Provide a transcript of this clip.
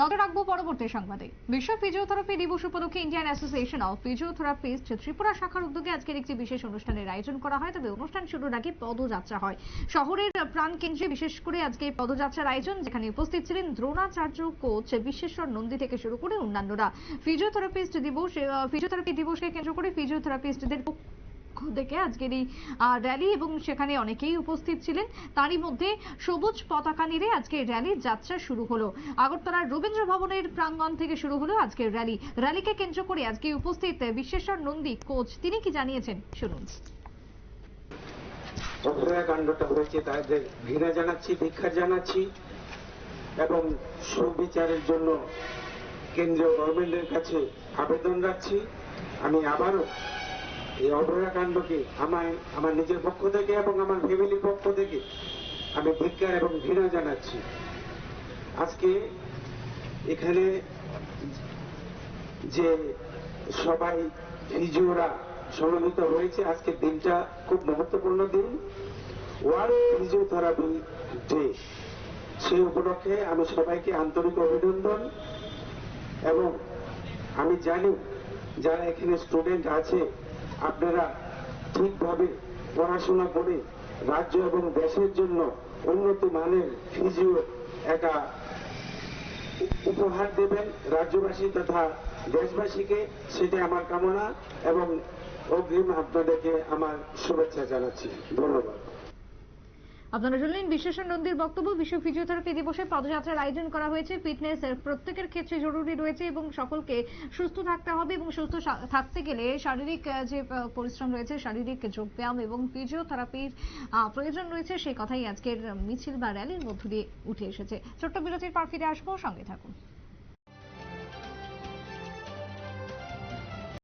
নজর রাখব পরবর্তী সংবাদে। বিশ্ব ফিজিওথেরাপি দিবস উপলক্ষে Indian association of physiotherapist Tripura শাখার উদ্যোগে আজকের একটি বিশেষ অনুষ্ঠানের আয়োজন করা হয়। তবে অনুষ্ঠান শুরুর আগে পদযাত্রা হয়। শহরের প্রাণ কেন্দ্রে বিশেষ করে আজকে পদযাত্রার আয়োজন, যেখানে উপস্থিত ছিলেন দ্রোণাচার্য, কোচ বিশ্বেশ্বর নন্দী থেকে শুরু করে অন্যান্যরা। ফিজিওথেরাপিস্ট দিবস ফিজিওথেরাপি দিবসকে কেন্দ্র করে ফিজিওথেরাপিস্টদের পক্ষ থেকে আজকের এই র্যালি এবং সেখানে অনেকেই উপস্থিত ছিলেন। তারই মধ্যে সবুজ পতাকা নিয়ে আজকে র্যালির যাত্রা শুরু হলো। আগরতলার রবীন্দ্র ভবনের প্রাঙ্গণ থেকে শুরু হলো আজকের র্যালি র্যালিকে কেন্দ্র করে আজকে উপস্থিত বিশ্বেশ্বর নন্দী, কোচ, তিনি কি জানিয়েছেন? শুনুন। অভয়াকাণ্ডটা হয়েছে তাদের ঘৃণা জানাচ্ছি ধিক্ষা জানাচ্ছি এবং সুবিচারের জন্য কেন্দ্রীয় গভর্নমেন্টের কাছে আবেদন রাখছি। আমি আবারও এই অভয়াকাণ্ডকে আমায় আমার নিজের পক্ষ থেকে এবং আমার ফ্যামিলির পক্ষ থেকে? আমি ধিক্ষার এবং ঘৃণা জানাচ্ছি। আজকে এখানে যে সবাই ফিজিওরা সমবেত হয়েছে, আজকের দিনটা খুব মহত্বপূর্ণ দিন। ওয়ার্ল্ড ফিজিওথেরাপি ডে সেই উপলক্ষে আমি সবাইকে আন্তরিক অভিনন্দন এবং আমি জানি যারা এখানে স্টুডেন্ট আছে আপনারা ঠিকভাবে পড়াশোনা করে রাজ্য এবং দেশের জন্য উন্নত মানের ফিজিও একটা উপহার দেবেন রাজ্যবাসী তথা দেশবাসীকে, সেটা আমার কামনা এবং অগ্রিম আপনাদেরকে আমার শুভেচ্ছা জানাচ্ছি। ধন্যবাদ। আপনারা শুনলেন বিশ্বেশ্বর নন্দীর বক্তব্য। বিশ্ব ফিজিওথেরাপি দিবসে পদযাত্রার আয়োজন করা হয়েছে। ফিটনেস প্রত্যেকের ক্ষেত্রে জরুরি রয়েছে এবং সকলকে সুস্থ থাকতে হবে এবং সুস্থ থাকতে গেলে শারীরিক যে পরিশ্রম রয়েছে, শারীরিক যোগব্যায়াম এবং ফিজিওথেরাপির প্রয়োজন রয়েছে সেই কথাই আজকের মিছিল বা র্যালির মধ্য দিয়ে উঠে এসেছে। ছোট্ট বিরতির পর ফিরে আসব। সঙ্গে থাকুন।